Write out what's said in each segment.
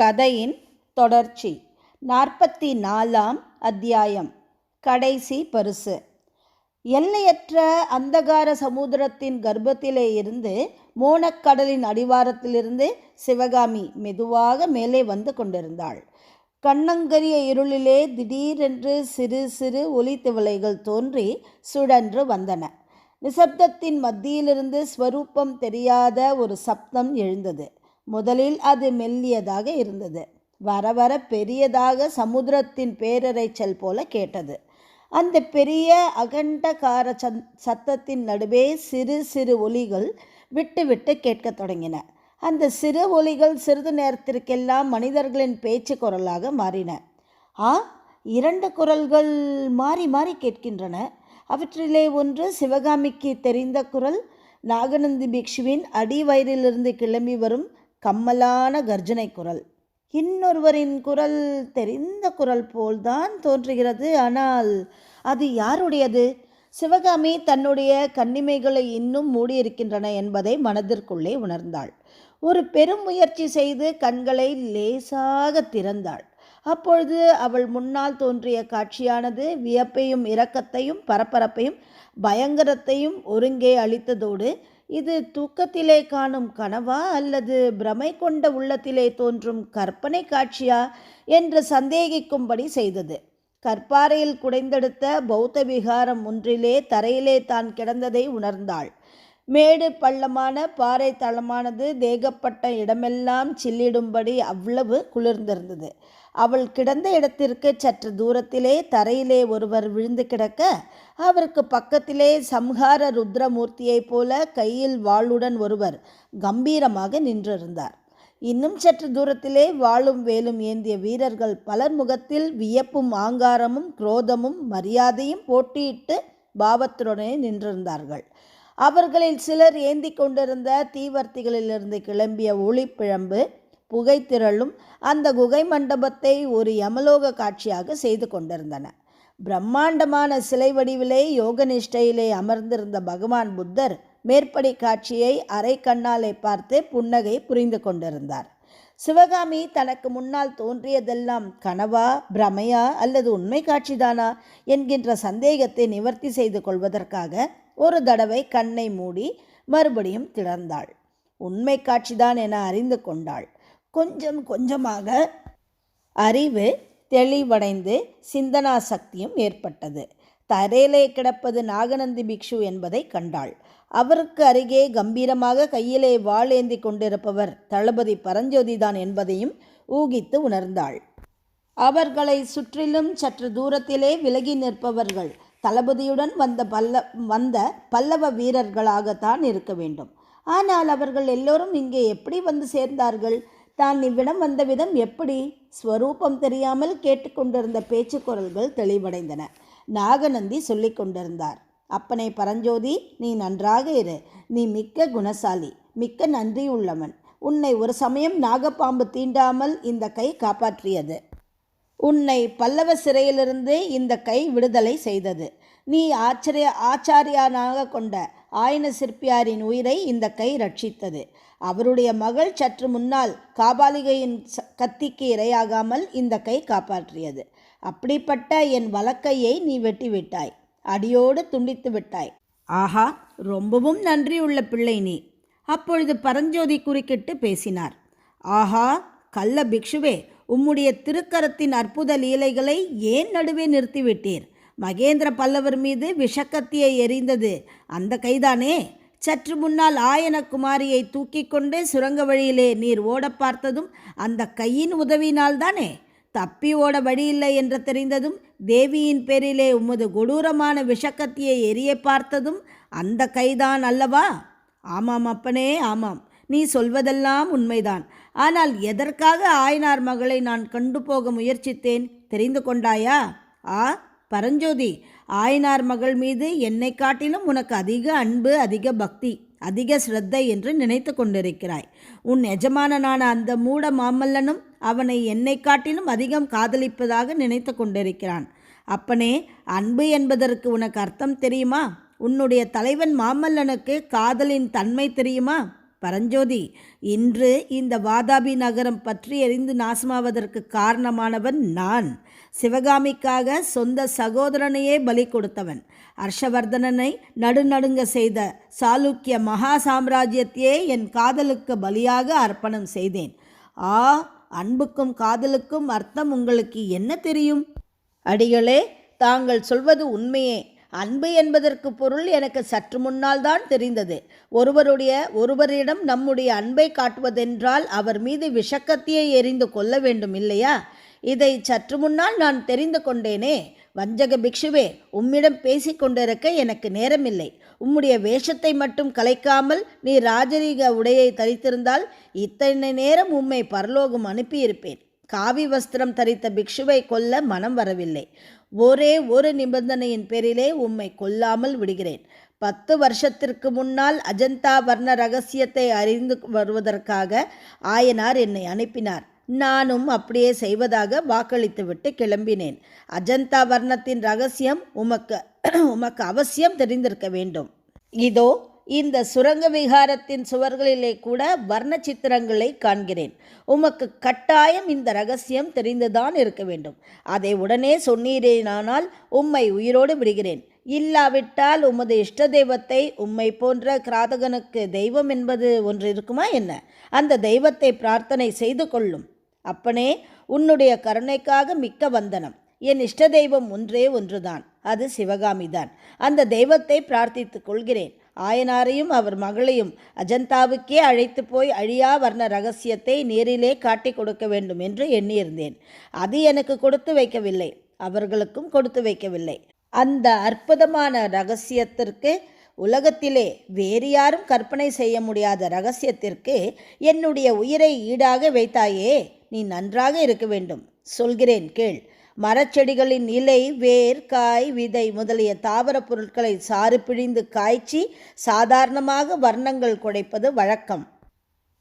கதையின் தொடர்ச்சி. நாற்பத்தி நாலாம் அத்தியாயம். கடைசி பரிசு. எல்லையற்ற அந்தகார சமுத்திரத்தின் கர்ப்பத்திலே இருந்து மோனக்கடலின் அடிவாரத்திலிருந்து சிவகாமி மெதுவாக மேலே வந்து கொண்டிருந்தாள். கண்ணங்கரிய இருளிலே திடீரென்று சிறு சிறு ஒளித்திவளைகள் தோன்றி சுழன்று வந்தன. நிசப்தத்தின் மத்தியிலிருந்து ஸ்வரூபம் தெரியாத ஒரு சப்தம் எழுந்தது. முதலில் அது மெல்லியதாக இருந்தது. வர வர பெரியதாக சமுத்திரத்தின் பேரரைச்சல் போல கேட்டது. அந்த பெரிய அகண்டகார சந் சத்தத்தின் நடுவே சிறு சிறு ஒலிகள் விட்டு விட்டு கேட்கத் தொடங்கின. அந்த சிறு ஒலிகள் சிறிது நேரத்திற்கெல்லாம் மனிதர்களின் பேச்சு குரலாக மாறின. ஆ இரண்டு குரல்கள் மாறி மாறி கேட்கின்றன. அவற்றிலே ஒன்று சிவகாமிக்கு தெரிந்த குரல் நாகநந்தி பிக்ஷுவின் அடிவயிறிலிருந்து கிளம்பி வரும் கம்மலான கர்ஜனை குரல். இன்னொருவரின் குரல் தெரிந்த குரல் போல்தான் தோன்றுகிறது. ஆனால் அது யாருடையது? சிவகாமி தன்னுடைய கண்ணிமைகளை இன்னும் மூடியிருக்கின்றன என்பதை மனதிற்குள்ளே உணர்ந்தாள். ஒரு பெரும் முயற்சி செய்து கண்களை லேசாக திறந்தாள். அப்பொழுது அவள் முன்னால் தோன்றிய காட்சியானது வியப்பையும் இரக்கத்தையும் பரபரப்பையும் பயங்கரத்தையும் ஒருங்கே அளித்ததோடு இது தூக்கத்திலே காணும் கனவா அல்லது பிரமை கொண்ட உள்ளத்திலே தோன்றும் கற்பனை காட்சியா என்று சந்தேகிக்கும்படி செய்தது. கற்பாறையில் குடைந்தெடுத்த பௌத்த விகாரம் ஒன்றிலே தரையிலே தான் கிடந்ததை உணர்ந்தாள். மேடு பள்ளமான பாறை தளமானது தேகப்பட்ட இடமெல்லாம் சில்லிடும்படி அவ்வளவு குளிர்ந்திருந்தது. அவள் கிடந்த இடத்திற்கு சற்று தூரத்திலே தரையிலே ஒருவர் விழுந்து கிடக்க அவருக்கு பக்கத்திலே சம்ஹார ருத்ரமூர்த்தியைப் போல கையில் வாளுடன் ஒருவர் கம்பீரமாக நின்றிருந்தார். இன்னும் சற்று தூரத்திலே வாழும் வேலும் ஏந்திய வீரர்கள் பலர் முகத்தில் வியப்பும் ஆங்காரமும் குரோதமும் மரியாதையும் போட்டியிட்டு பாவத்துடனே நின்றிருந்தார்கள். அவர்களில் சிலர் ஏந்தி கொண்டிருந்த தீவர்த்திகளிலிருந்து கிளம்பிய ஒளிப்பிழம்பு புகை திரளும் அந்த குகை மண்டபத்தை ஒரு யமலோக காட்சியாக செய்து கொண்டிருந்தன. பிரம்மாண்டமான சிலை வடிவிலே யோக நிஷ்டையிலே அமர்ந்திருந்த பகவான் புத்தர் மேற்படி காட்சியை அரை கண்ணாலே பார்த்து புன்னகை புரிந்து கொண்டிருந்தார். சிவகாமி தனக்கு முன்னால் தோன்றியதெல்லாம் கனவா பிரமையா அல்லது உண்மை காட்சிதானா என்கின்ற சந்தேகத்தை நிவர்த்தி செய்து கொள்வதற்காக ஒரு தடவை கண்ணை மூடி மறுபடியும் திறந்தாள். உண்மை காட்சிதான் என அறிந்து கொண்டாள். கொஞ்சம் கொஞ்சமாக அறிவு தெளிவடைந்து சிந்தனா சக்தியும் ஏற்பட்டது. தரையிலே கிடப்பது நாகநந்தி பிக்ஷு என்பதை கண்டாள். அவருக்கு அருகே கம்பீரமாக கையிலே வாளேந்தி கொண்டிருப்பவர் தளபதி பரஞ்சோதிதான் என்பதையும் ஊகித்து உணர்ந்தாள். அவர்களை சுற்றிலும் சற்று தூரத்திலே விலகி நிற்பவர்கள் தளபதியுடன் வந்த பல்ல வந்த பல்லவ வீரர்களாகத்தான் இருக்க வேண்டும். ஆனால் அவர்கள் எல்லோரும் இங்கே எப்படி வந்து சேர்ந்தார்கள்? தான் இவ்விடம் வந்த விதம் எப்படி? ஸ்வரூபம் தெரியாமல் கேட்டுக்கொண்டிருந்த பேச்சு குரல்கள் தெளிவடைந்தன. நாகநந்தி சொல்லிக் கொண்டிருந்தார் அப்பனை பரஞ்சோதி நீ நன்றாக இரு. நீ மிக்க குணசாலி மிக்க நன்றி உள்ளவன். உன்னை ஒரு சமயம் நாகப்பாம்பு தீண்டாமல் இந்த கை காப்பாற்றியது. உன்னை பல்லவ சிறையிலிருந்து இந்த கை விடுதலை செய்தது. நீ ஆச்சரிய ஆச்சாரியானாக கொண்ட ஆயன சிற்பியாரின் உயிரை இந்த கை ரட்சித்தது. அவருடைய மகள் சற்று முன்னால் காபாலிகையின் கத்திக்கு இரையாகாமல் இந்த கை காப்பாற்றியது. அப்படிப்பட்ட என் வலக்கையை நீ வெட்டிவிட்டாய். அடியோடு துண்டித்து விட்டாய். ஆஹா ரொம்பவும் நன்றியுள்ள பிள்ளை நீ. அப்பொழுது பரஞ்சோதி குறுக்கிட்டு பேசினார். ஆஹா கள்ள பிக்ஷுவே உம்முடைய திருக்கரத்தின் அற்புத லீலைகளை ஏன் நடுவே நிறுத்திவிட்டீர்? மகேந்திர பல்லவர் மீது விஷக்கத்தியை எறிந்தது அந்த கைதானே? சற்று முன்னால் ஆயன குமாரியை தூக்கி கொண்டே சுரங்க வழியிலே நீர் ஓட பார்த்ததும் அந்த கையின் உதவினால்தானே தப்பி ஓட வழியில்லை என்று தெரிந்ததும் தேவியின் பேரிலே உமது கொடூரமான விஷக்கத்தியை எரிய பார்த்ததும் அந்த கைதான் அல்லவா? ஆமாம் அப்பனே ஆமாம். நீ சொல்வதெல்லாம் உண்மைதான். ஆனால் எதற்காக ஆயனார் மகளை நான் கண்டு போக முயற்சித்தேன்? தெரிந்து கொண்டாயா? ஆ பரஞ்சோதி ஆயனார் மகள் மீது என்னை காட்டிலும் உனக்கு அதிக அன்பு அதிக பக்தி அதிக ஸ்ரத்தை என்று நினைத்து கொண்டிருக்கிறாய். உன் எஜமானனான அந்த மூட மாமல்லனும் அவனை என்னை காட்டிலும் அதிகம் காதலிப்பதாக நினைத்து கொண்டிருக்கிறான். அப்பனே அன்பு என்பதற்கு உனக்கு அர்த்தம் தெரியுமா? உன்னுடைய தலைவன் மாமல்லனுக்கு காதலின் தன்மை தெரியுமா? பரஞ்சோதி இன்று இந்த வாதாபி நகரம் பற்றி எரிந்து நாசமாவதற்கு காரணமானவன் நான். சிவகாமிக்காக சொந்த சகோதரனையே பலி கொடுத்தவன். ஹர்ஷவர்தனனை நடுநடுங்க செய்த சாளுக்கிய மகா சாம்ராஜ்யத்தையே என் காதலுக்கு பலியாக அர்ப்பணம் செய்தேன். ஆ அன்புக்கும் காதலுக்கும் அர்த்தம் உங்களுக்கு என்ன தெரியும்? அடிகளே தாங்கள் சொல்வது உண்மையே. அன்பு என்பதற்கு பொருள் எனக்கு சற்று முன்னால் தான் தெரிந்தது. ஒருவருடைய ஒருவரிடம் நம்முடைய அன்பை காட்டுவதென்றால் அவர் மீது விஷக்கத்தியை எறிந்து கொள்ள வேண்டும் இல்லையா? இதை சற்று முன்னால் நான் தெரிந்து கொண்டேனே. வஞ்சக பிக்ஷுவே உம்மிடம் பேசிக்கொண்டிருக்க எனக்கு நேரமில்லை. உம்முடைய வேஷத்தை மட்டும் கலைக்காமல் நீ ராஜரீக உடையை தரித்திருந்தால் இத்தனை நேரம் உம்மை பரலோகம் அனுப்பியிருப்பேன். காவி வஸ்திரம் தரித்த பிக்ஷுவை கொல்ல மனம் வரவில்லை. ஒரே ஒரு நிபந்தனையின் பேரிலே உம்மை கொல்லாமல் விடுகிறேன். பத்து வருஷத்திற்கு முன்னால் அஜந்தா வர்ண ரகசியத்தை அறிந்து வருவதற்காக ஆயனார் என்னை அனுப்பினார். நானும் அப்படியே செய்வதாக வாக்களித்துவிட்டு கிளம்பினேன். அஜந்தா வர்ணத்தின் ரகசியம் உமக்கு உமக்கு அவசியம் தெரிந்திருக்க வேண்டும். இதோ இந்த சுரங்க விகாரத்தின் சுவர்களிலே கூட வர்ண சித்திரங்களை காண்கிறேன். உமக்கு கட்டாயம் இந்த ரகசியம் தெரிந்துதான் இருக்க வேண்டும். அதை உடனே சொன்னீரேனானால் உம்மை உயிரோடு விடுகிறேன். இல்லாவிட்டால் உமது இஷ்ட தெய்வத்தை உம்மை போன்ற கிராதகனுக்கு தெய்வம் என்பது ஒன்று இருக்குமா என்ன? அந்த தெய்வத்தை பிரார்த்தனை செய்து கொள்ளும். அப்பனே உன்னுடைய கருணைக்காக மிக்க வந்தனம். என் இஷ்ட தெய்வம் ஒன்றே ஒன்றுதான். அது சிவகாமிதான். அந்த தெய்வத்தை பிரார்த்தித்துக் கொள்கிறேன். ஆயனாரையும் அவர் மகளையும் அஜந்தாவுக்கே அழைத்து போய் அழியா வர்ண ரகசியத்தை நேரிலே காட்டிக் கொடுக்க வேண்டும் என்று எண்ணியிருந்தேன். அது எனக்கு கொடுத்து வைக்கவில்லை. அவர்களுக்கும் கொடுத்து வைக்கவில்லை. அந்த அற்புதமான ரகசியத்திற்கு உலகத்திலே வேறு யாரும் கற்பனை செய்ய முடியாத ரகசியத்திற்கு என்னுடைய உயிரை ஈடாக வைத்தாயே நீ நன்றாக இருக்க வேண்டும். சொல்கிறேன் கேள். மரச்செடிகளின் இலை வேர் காய் விதை முதலிய தாவரப் பொருட்களை சாறு பிழிந்து காய்ச்சி சாதாரணமாக வர்ணங்கள் குடைப்பது வழக்கம்.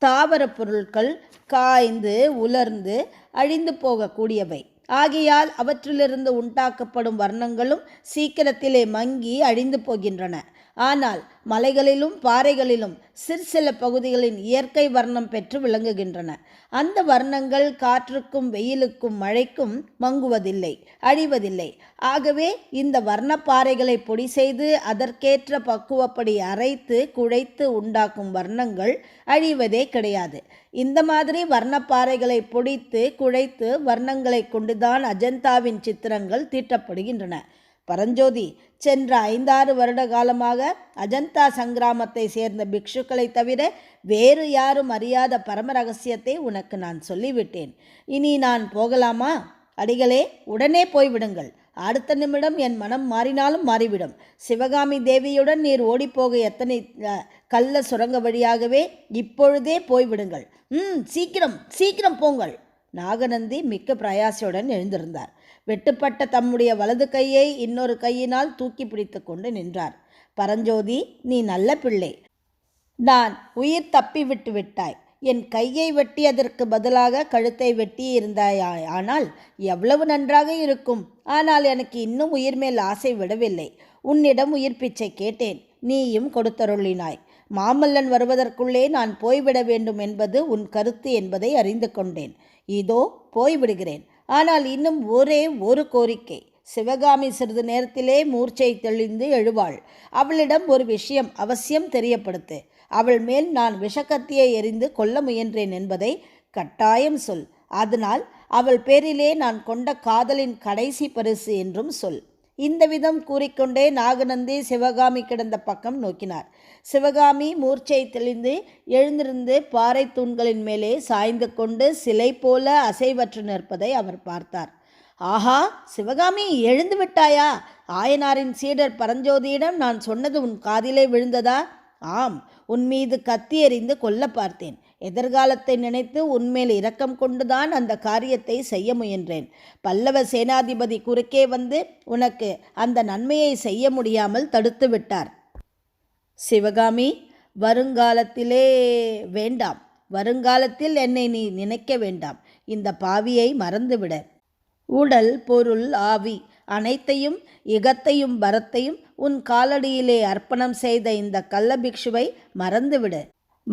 தாவரப் பொருட்கள் காய்ந்து உலர்ந்து அழிந்து போகக்கூடியவை. ஆகையால் அவற்றிலிருந்து உண்டாக்கப்படும் வர்ணங்களும் சீக்கிரத்திலே மங்கி அழிந்து போகின்றன. ஆனால் மலைகளிலும் பாறைகளிலும் சிறு சில பகுதிகளின் இயற்கை வர்ணம் பெற்று விளங்குகின்றன. அந்த வர்ணங்கள் காற்றுக்கும் வெயிலுக்கும் மழைக்கும் மங்குவதில்லை அழிவதில்லை. ஆகவே இந்த வர்ண பாறைகளை பொடி செய்து அதற்கேற்ற பக்குவப்படி அரைத்து குழைத்து உண்டாக்கும் வர்ணங்கள் அழிவதே கிடையாது. இந்த மாதிரி வர்ணப்பாறைகளை பொடித்து குழைத்து வர்ணங்களை கொண்டுதான் அஜந்தாவின் சித்திரங்கள் தீட்டப்படுகின்றன. பரஞ்சோதி சென்ற ஐந்தாறு வருட காலமாக அஜந்தா சங்கிராமத்தை சேர்ந்த பிக்ஷுக்களை தவிர வேறு யாரும் அறியாத பரம ரகசியத்தை உனக்கு நான் சொல்லிவிட்டேன். இனி நான் போகலாமா? அடிகளே உடனே போய்விடுங்கள். அடுத்த நிமிடம் என் மனம் மாறினாலும் மாறிவிடும். சிவகாமி தேவியுடன் நீர் ஓடிப்போக எத்தனை அஹ், கள்ள சுரங்க வழியாகவே இப்பொழுதே போய்விடுங்கள். ம் சீக்கிரம் சீக்கிரம் போங்கள். நாகநந்தி மிக்க பிரயாசியுடன் எழுந்திருந்தார். வெட்டுப்பட்ட தம்முடைய வலது கையை இன்னொரு கையினால் தூக்கி பிடித்து கொண்டு நின்றார். பரஞ்சோதி நீ நல்ல பிள்ளை. நான் உயிர் தப்பி விட்டு விட்டாய். என் கையை வெட்டியதற்கு பதிலாக கழுத்தை வெட்டி இருந்தாய் ஆனால் எவ்வளவு நன்றாக இருக்கும். ஆனால் எனக்கு இன்னும் உயிர் மேல் ஆசை விடவில்லை. உன்னிடம் உயிர் பிச்சை கேட்டேன். நீயும் கொடுத்தருளினாய். மாமல்லன் வருவதற்குள்ளே நான் போய்விட வேண்டும் என்பது உன் கருத்து என்பதை அறிந்து கொண்டேன். இதோ போய்விடுகிறேன். ஆனால் இன்னும் ஒரே ஒரு கோரிக்கை. சிவகாமி சிறிது நேரத்திலே மூர்ச்சை தெளிந்து எழுவாள். அவளிடம் ஒரு விஷயம் அவசியம் தெரியப்படுத்து. அவள் மேல் நான் விஷக்கத்தியை எறிந்து கொல்ல முயன்றேன் என்பதை கட்டாயம் சொல். அதனால் அவள் பேரிலே நான் கொண்ட காதலின் கடைசி பரிசு என்றும் சொல். இந்த விதம் கூறிக்கொண்டே நாகநந்தி சிவகாமி கிடந்த பக்கம் நோக்கினார். சிவகாமி மூர்ச்சை தெளிந்து எழுந்திருந்து பாறை தூண்களின் மேலே சாய்ந்து கொண்டு சிலை போல அசைவற்று நிற்பதை அவர் பார்த்தார். ஆஹா சிவகாமி எழுந்து விட்டாயா? ஆயனாரின் சீடர் பரஞ்சோதியிடம் நான் சொன்னது உன் காதிலே விழுந்ததா? ஆம் உன் மீது கத்தி எறிந்து கொல்ல பார்த்தேன். எதிர்காலத்தை நினைத்து உன்மேல் இரக்கம் கொண்டுதான் அந்த காரியத்தை செய்ய முயன்றேன். பல்லவ சேனாதிபதி குறுக்கே வந்து உனக்கு அந்த நன்மையை செய்ய முடியாமல் தடுத்து விட்டார். சிவகாமி வருங்காலத்திலே வேண்டாம். வருங்காலத்தில் என்னை நீ நினைக்க வேண்டாம். இந்த பாவியை மறந்துவிட. உடல் பொருள் ஆவி அனைத்தையும் இகத்தையும் பரத்தையும் உன் காலடியிலே அர்ப்பணம் செய்த இந்த கள்ளபிக்ஷுவை மறந்துவிடு.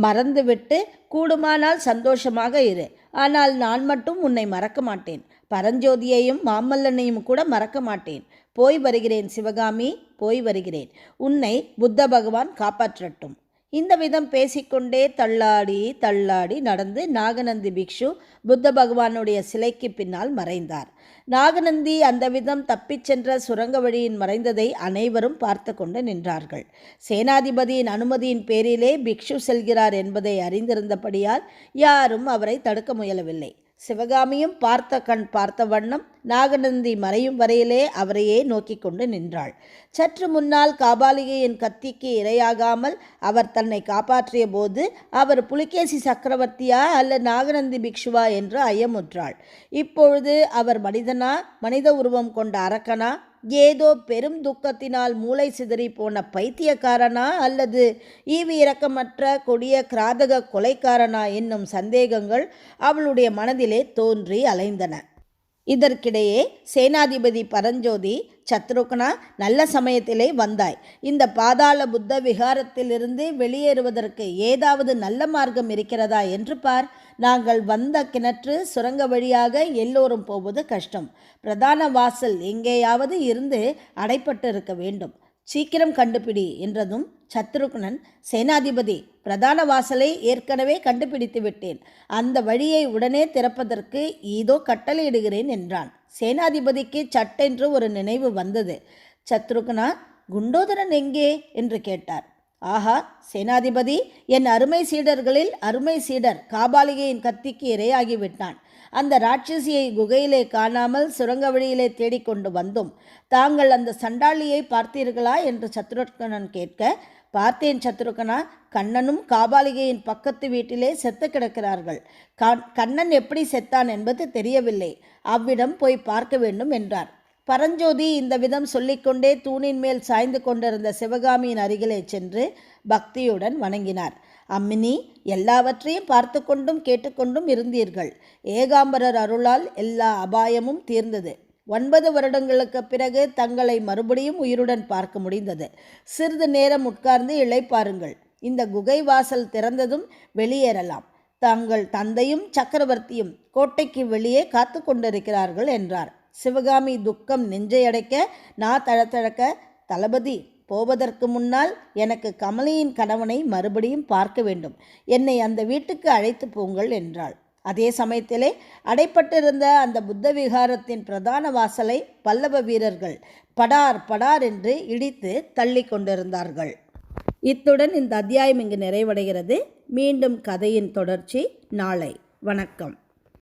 மறந்துவிட்டு கூடுமானால் சந்தோஷமாக இரு. ஆனால் நான் மட்டும் உன்னை மறக்க மாட்டேன். பரஞ்சோதியையும் மாமல்லனையும் கூட மறக்க மாட்டேன். போய் வருகிறேன் சிவகாமி போய் வருகிறேன். உன்னை புத்த பகவான் காப்பாற்றட்டும். இந்த விதம் பேசிக்கொண்டே தள்ளாடி தள்ளாடி நடந்து நாகநந்தி பிக்ஷு புத்த பகவானுடைய சிலைக்கு பின்னால் மறைந்தார். நாகநந்தி அந்த விதம் தப்பிச் சென்ற சுரங்க வழியின் மறைந்ததை அனைவரும் பார்த்து கொண்டு நின்றார்கள். சேனாதிபதியின் அனுமதியின் பேரிலே பிக்ஷு செல்கிறார் என்பதை அறிந்திருந்தபடியால் யாரும் அவரை தடுக்க முயலவில்லை. சிவகாமியும் பார்த்த கண் பார்த்த வண்ணம் நாகநந்தி மறையும் வரையிலே அவரையே நோக்கி கொண்டு நின்றாள். சற்று முன்னால் காபாலிகையின் கத்திக்கு இரையாகாமல் அவர் தன்னை காப்பாற்றிய போது அவர் புலிகேசி சக்கரவர்த்தியா அல்ல நாகநந்தி பிக்ஷுவா என்று ஐயமுற்றாள். இப்பொழுது அவர் மனிதனா மனித உருவம் கொண்ட அரக்கனா ஏதோ பெரும் துக்கத்தினால் மூளை சிதறி போன பைத்தியக்காரனா அல்லது ஈவி இரக்கமற்ற கொடிய கிராதக கொலைக்காரனா என்னும் சந்தேகங்கள் அவளுடைய மனதிலே தோன்றி அலைந்தன. இதற்கிடையே சேனாதிபதி பரஞ்சோதி சத்ருக்னா நல்ல சமயத்திலே வந்தாய். இந்த பாதாள புத்த விகாரத்திலிருந்து வெளியேறுவதற்கு ஏதாவது நல்ல மார்க்கம் இருக்கிறதா என்று பார். நாங்கள் வந்த கிணற்று சுரங்க வழியாக எல்லோரும் போவது கஷ்டம். பிரதான வாசல் எங்கேயாவது இருந்து அடைப்பட்டு இருக்க வேண்டும். சீக்கிரம் கண்டுபிடி என்றதும் சத்ருக்னன் சேனாதிபதி பிரதான வாசலை ஏற்கனவே கண்டுபிடித்து விட்டேன். அந்த வழியை உடனே திறப்பதற்கு இதோ கட்டளையிடுகிறேன் என்றான். சேனாதிபதிக்கு சட்டென்று ஒரு நினைவு வந்தது. சத்ருக்னா குண்டோதரன் எங்கே? என்று கேட்டார். ஆஹா சேனாதிபதி என் அருமை சீடர்களில் அருமை சீடர் காபாலிகையின் கத்திக்கு இரையாகிவிட்டான் அந்த ராட்சசியை குகையிலே காணாமல் சுரங்க வழியிலே தேடிக்கொண்டு வந்தோம் தாங்கள் அந்த சண்டாளியை பார்த்தீர்களா? என்று சத்ருக்கணன் கேட்க பார்த்தேன் சத்ருகனா கண்ணனும் காபாலிகையின் பக்கத்து வீட்டிலே செத்து கிடக்கிறார்கள். கண்ணன் எப்படி செத்தான் என்பது தெரியவில்லை. அவ்விடம் போய் பார்க்க வேண்டும் என்றார். பரஞ்சோதி இந்த விதம் சொல்லிக்கொண்டே தூணின் மேல் சாய்ந்து கொண்டிருந்த சிவகாமியின் அருகிலே சென்று பக்தியுடன் வணங்கினார். அம்மினி எல்லாவற்றையும் பார்த்து கொண்டும் கேட்டுக்கொண்டும் இருந்தீர்கள். ஏகாம்பரர் அருளால் எல்லா அபாயமும் தீர்ந்தது. ஒன்பது வருடங்களுக்கு பிறகு தங்களை மறுபடியும் உயிருடன் பார்க்க முடிந்தது. சிறிது நேரம் உட்கார்ந்து இழைப்பாருங்கள் இந்த குகை வாசல் திறந்ததும் வெளியேறலாம். தங்கள் தந்தையும் சக்கரவர்த்தியும் கோட்டைக்கு வெளியே காத்து கொண்டிருக்கிறார்கள் என்றார். சிவகாமி துக்கம் நெஞ்சையடைக்க நான் தழத்தழக்க தளபதி போவதற்கு முன்னால் எனக்கு கமலியின் கணவனை மறுபடியும் பார்க்க வேண்டும். என்னை அந்த வீட்டுக்கு அழைத்து போங்கள் என்றாள். அதே சமயத்திலே அடைப்பட்டிருந்த அந்த புத்த விகாரத்தின் பிரதான வாசலை பல்லவ வீரர்கள் படார் படார் என்று இடித்து தள்ளி கொண்டிருந்தார்கள். இத்துடன் இந்த அத்தியாயம் இங்கு நிறைவடைகிறது. மீண்டும் கதையின் தொடர்ச்சி நாளை. வணக்கம்.